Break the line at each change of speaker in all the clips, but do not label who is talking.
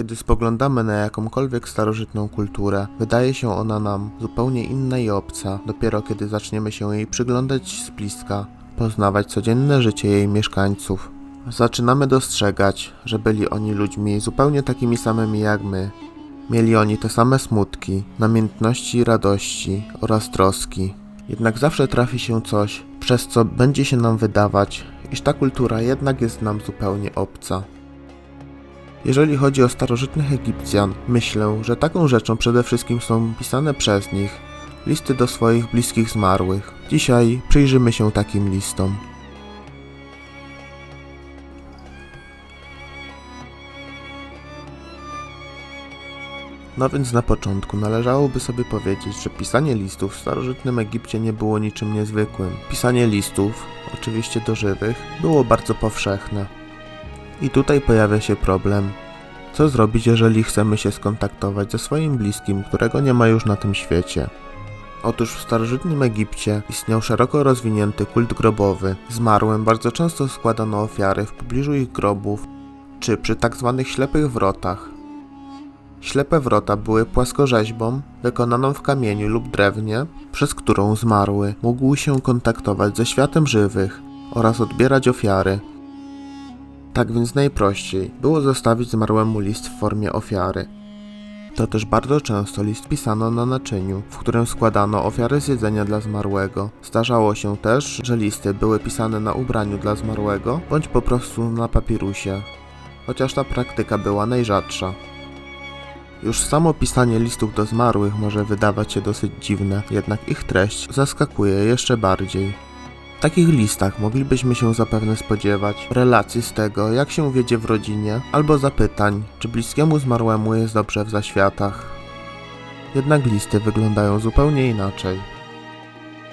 Kiedy spoglądamy na jakąkolwiek starożytną kulturę, wydaje się ona nam zupełnie inna i obca, dopiero kiedy zaczniemy się jej przyglądać z bliska, poznawać codzienne życie jej mieszkańców. Zaczynamy dostrzegać, że byli oni ludźmi zupełnie takimi samymi jak my. Mieli oni te same smutki, namiętności i radości oraz troski. Jednak zawsze trafi się coś, przez co będzie się nam wydawać, iż ta kultura jednak jest nam zupełnie obca. Jeżeli chodzi o starożytnych Egipcjan, myślę, że taką rzeczą przede wszystkim są pisane przez nich listy do swoich bliskich zmarłych. Dzisiaj przyjrzymy się takim listom. No więc na początku należałoby sobie powiedzieć, że pisanie listów w starożytnym Egipcie nie było niczym niezwykłym. Pisanie listów, oczywiście do żywych, było bardzo powszechne. I tutaj pojawia się problem. Co zrobić, jeżeli chcemy się skontaktować ze swoim bliskim, którego nie ma już na tym świecie? Otóż w starożytnym Egipcie istniał szeroko rozwinięty kult grobowy. Zmarłym bardzo często składano ofiary w pobliżu ich grobów, czy przy tak zwanych ślepych wrotach. Ślepe wrota były płaskorzeźbą wykonaną w kamieniu lub drewnie, przez którą zmarły mógł się kontaktować ze światem żywych oraz odbierać ofiary. Tak więc najprościej było zostawić zmarłemu list w formie ofiary. To też bardzo często list pisano na naczyniu, w którym składano ofiary z jedzenia dla zmarłego. Zdarzało się też, że listy były pisane na ubraniu dla zmarłego, bądź po prostu na papirusie, chociaż ta praktyka była najrzadsza. Już samo pisanie listów do zmarłych może wydawać się dosyć dziwne, jednak ich treść zaskakuje jeszcze bardziej. W takich listach moglibyśmy się zapewne spodziewać relacji z tego, jak się wiedzie w rodzinie, albo zapytań, czy bliskiemu zmarłemu jest dobrze w zaświatach. Jednak listy wyglądają zupełnie inaczej.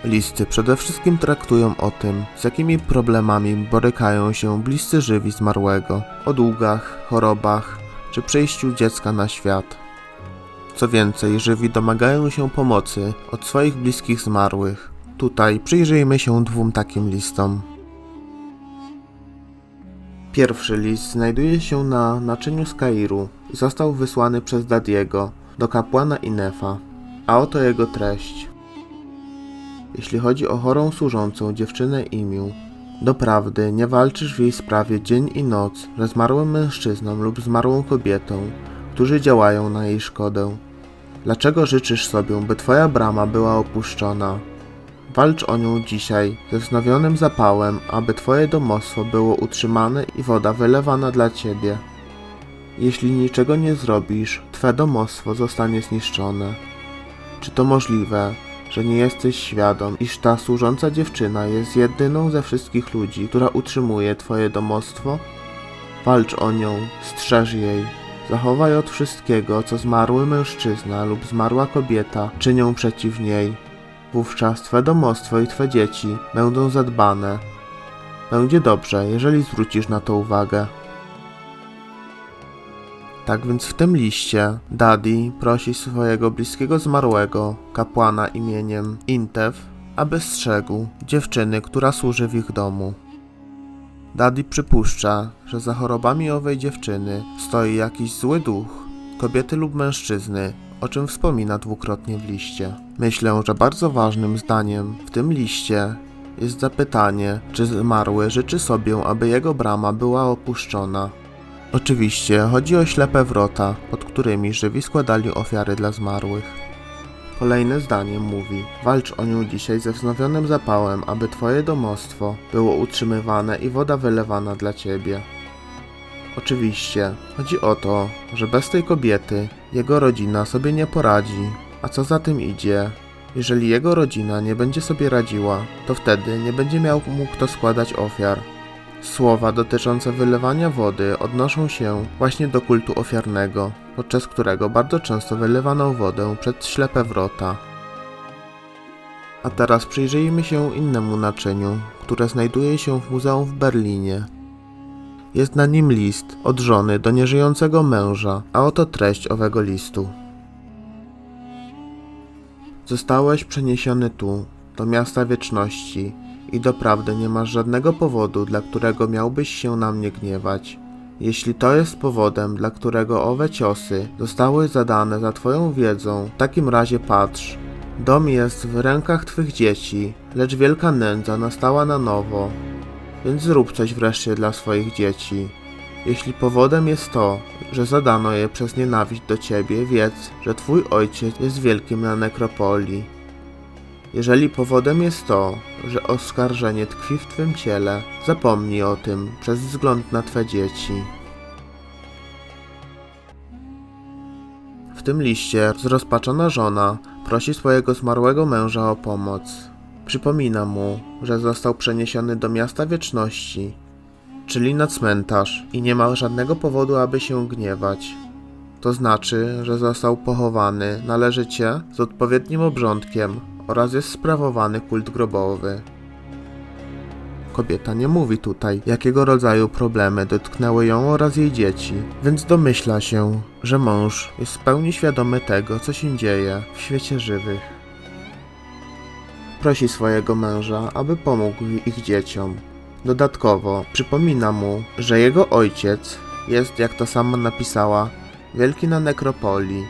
Listy przede wszystkim traktują o tym, z jakimi problemami borykają się bliscy żywi zmarłego, o długach, chorobach czy przyjściu dziecka na świat. Co więcej, żywi domagają się pomocy od swoich bliskich zmarłych. Tutaj przyjrzyjmy się dwóm takim listom. Pierwszy list znajduje się na naczyniu z Kairu i został wysłany przez Dadiego do kapłana Inefa, a oto jego treść. Jeśli chodzi o chorą służącą dziewczynę imię, doprawdy nie walczysz w jej sprawie dzień i noc ze zmarłym mężczyzną lub zmarłą kobietą, którzy działają na jej szkodę. Dlaczego życzysz sobie, by twoja brama była opuszczona? Walcz o nią dzisiaj ze wznowionym zapałem, aby twoje domostwo było utrzymane i woda wylewana dla ciebie. Jeśli niczego nie zrobisz, twe domostwo zostanie zniszczone. Czy to możliwe, że nie jesteś świadom, iż ta służąca dziewczyna jest jedyną ze wszystkich ludzi, która utrzymuje twoje domostwo? Walcz o nią, strzeż jej. Zachowaj od wszystkiego, co zmarły mężczyzna lub zmarła kobieta czynią przeciw niej. Wówczas twe domostwo i twe dzieci będą zadbane. Będzie dobrze, jeżeli zwrócisz na to uwagę. Tak więc w tym liście Daddy prosi swojego bliskiego zmarłego, kapłana imieniem Intef, aby strzegł dziewczyny, która służy w ich domu. Daddy przypuszcza, że za chorobami owej dziewczyny stoi jakiś zły duch, kobiety lub mężczyzny, o czym wspomina dwukrotnie w liście. Myślę, że bardzo ważnym zdaniem w tym liście jest zapytanie, czy zmarły życzy sobie, aby jego brama była opuszczona. Oczywiście chodzi o ślepe wrota, pod którymi żywi składali ofiary dla zmarłych. Kolejne zdanie mówi: Walcz o nią dzisiaj ze wznowionym zapałem, aby twoje domostwo było utrzymywane i woda wylewana dla ciebie. Oczywiście chodzi o to, że bez tej kobiety jego rodzina sobie nie poradzi, a co za tym idzie, jeżeli jego rodzina nie będzie sobie radziła, to wtedy nie będzie miał mu kto składać ofiar. Słowa dotyczące wylewania wody odnoszą się właśnie do kultu ofiarnego, podczas którego bardzo często wylewano wodę przed ślepe wrota. A teraz przyjrzyjmy się innemu naczyniu, które znajduje się w muzeum w Berlinie. Jest na nim list od żony do nieżyjącego męża, a oto treść owego listu. Zostałeś przeniesiony tu, do miasta wieczności i doprawdy nie masz żadnego powodu, dla którego miałbyś się na mnie gniewać. Jeśli to jest powodem, dla którego owe ciosy zostały zadane za Twoją wiedzą, w takim razie patrz. Dom jest w rękach Twych dzieci, lecz wielka nędza nastała na nowo. Więc zrób coś wreszcie dla swoich dzieci. Jeśli powodem jest to, że zadano je przez nienawiść do Ciebie, wiedz, że Twój ojciec jest wielkim na nekropolii. Jeżeli powodem jest to, że oskarżenie tkwi w Twym ciele, zapomnij o tym przez wzgląd na Twe dzieci. W tym liście zrozpaczona żona prosi swojego zmarłego męża o pomoc. Przypomina mu, że został przeniesiony do miasta wieczności, czyli na cmentarz i nie ma żadnego powodu, aby się gniewać. To znaczy, że został pochowany należycie z odpowiednim obrządkiem oraz jest sprawowany kult grobowy. Kobieta nie mówi tutaj, jakiego rodzaju problemy dotknęły ją oraz jej dzieci, więc domyśla się, że mąż jest w pełni świadomy tego, co się dzieje w świecie żywych. Prosi swojego męża, aby pomógł ich dzieciom. Dodatkowo przypomina mu, że jego ojciec jest, jak to sama napisała, wielki na nekropolii.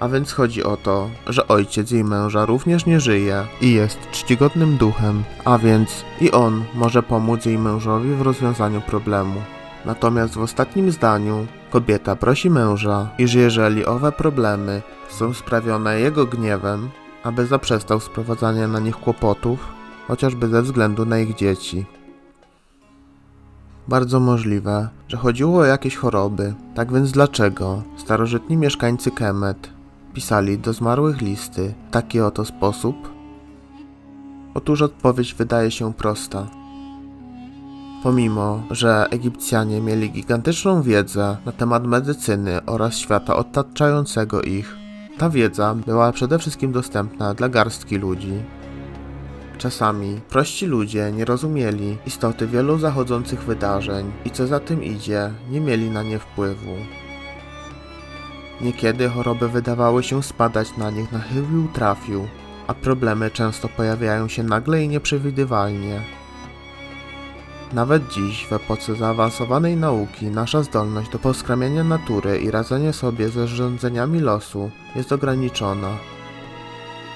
A więc chodzi o to, że ojciec jej męża również nie żyje i jest czcigodnym duchem, a więc i on może pomóc jej mężowi w rozwiązaniu problemu. Natomiast w ostatnim zdaniu kobieta prosi męża, iż jeżeli owe problemy są sprawione jego gniewem, aby zaprzestał sprowadzania na nich kłopotów, chociażby ze względu na ich dzieci. Bardzo możliwe, że chodziło o jakieś choroby. Tak więc dlaczego starożytni mieszkańcy Kemet pisali do zmarłych listy w taki oto sposób? Otóż odpowiedź wydaje się prosta. Pomimo, że Egipcjanie mieli gigantyczną wiedzę na temat medycyny oraz świata otaczającego ich, ta wiedza była przede wszystkim dostępna dla garstki ludzi. Czasami prości ludzie nie rozumieli istoty wielu zachodzących wydarzeń i co za tym idzie, nie mieli na nie wpływu. Niekiedy choroby wydawały się spadać na nich na chybił trafił, a problemy często pojawiają się nagle i nieprzewidywalnie. Nawet dziś, w epoce zaawansowanej nauki, nasza zdolność do poskramiania natury i radzenia sobie ze rządzeniami losu jest ograniczona.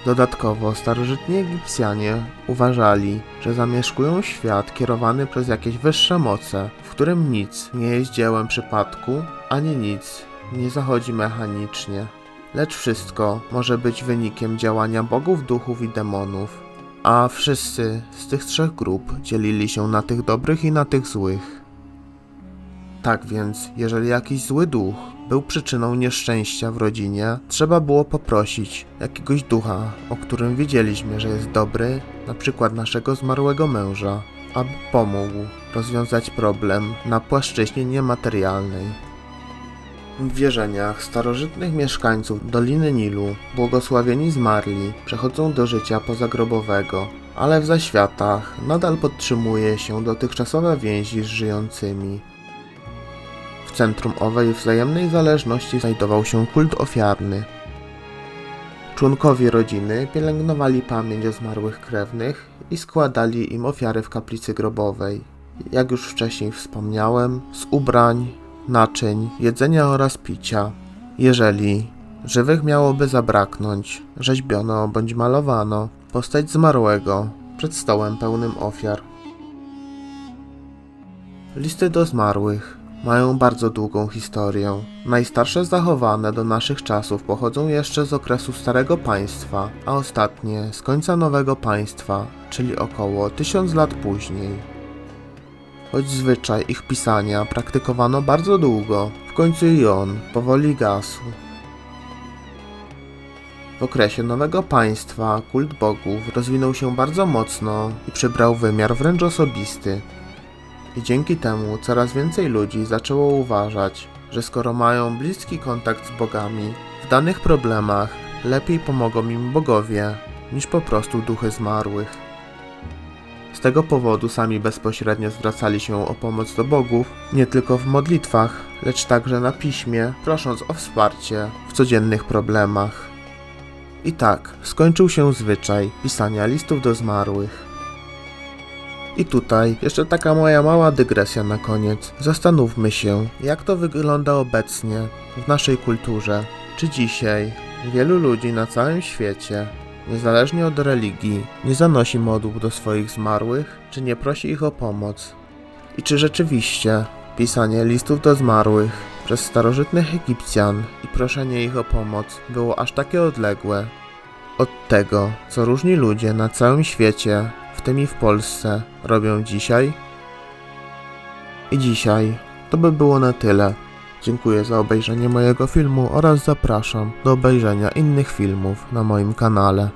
Dodatkowo starożytni Egipcjanie uważali, że zamieszkują świat kierowany przez jakieś wyższe moce, w którym nic nie jest dziełem przypadku, ani nic nie zachodzi mechanicznie, lecz wszystko może być wynikiem działania bogów, duchów i demonów. A wszyscy z tych trzech grup dzielili się na tych dobrych i na tych złych. Tak więc, jeżeli jakiś zły duch był przyczyną nieszczęścia w rodzinie, trzeba było poprosić jakiegoś ducha, o którym wiedzieliśmy, że jest dobry, na przykład naszego zmarłego męża, aby pomógł rozwiązać problem na płaszczyźnie niematerialnej. W wierzeniach starożytnych mieszkańców Doliny Nilu błogosławieni zmarli przechodzą do życia pozagrobowego, ale w zaświatach nadal podtrzymuje się dotychczasowe więzi z żyjącymi. W centrum owej wzajemnej zależności znajdował się kult ofiarny. Członkowie rodziny pielęgnowali pamięć o zmarłych krewnych i składali im ofiary w kaplicy grobowej. Jak już wcześniej wspomniałem, z ubrań, naczyń, jedzenia oraz picia. Jeżeli żywych miałoby zabraknąć, rzeźbiono bądź malowano postać zmarłego przed stołem pełnym ofiar. Listy do zmarłych mają bardzo długą historię. Najstarsze zachowane do naszych czasów pochodzą jeszcze z okresu Starego Państwa, a ostatnie z końca Nowego Państwa, czyli około 1000 lat później. Choć zwyczaj ich pisania praktykowano bardzo długo, w końcu i on powoli gasł. W okresie Nowego Państwa kult bogów rozwinął się bardzo mocno i przybrał wymiar wręcz osobisty. I dzięki temu coraz więcej ludzi zaczęło uważać, że skoro mają bliski kontakt z bogami, w danych problemach lepiej pomogą im bogowie niż po prostu duchy zmarłych. Z tego powodu sami bezpośrednio zwracali się o pomoc do bogów, nie tylko w modlitwach, lecz także na piśmie, prosząc o wsparcie w codziennych problemach. I tak skończył się zwyczaj pisania listów do zmarłych. I tutaj jeszcze taka moja mała dygresja na koniec. Zastanówmy się, jak to wygląda obecnie w naszej kulturze. Czy dzisiaj wielu ludzi na całym świecie, niezależnie od religii, nie zanosi modłów do swoich zmarłych, czy nie prosi ich o pomoc? I czy rzeczywiście pisanie listów do zmarłych przez starożytnych Egipcjan i proszenie ich o pomoc było aż takie odległe od tego, co różni ludzie na całym świecie, w tym i w Polsce, robią dzisiaj? I dzisiaj to by było na tyle. Dziękuję za obejrzenie mojego filmu oraz zapraszam do obejrzenia innych filmów na moim kanale.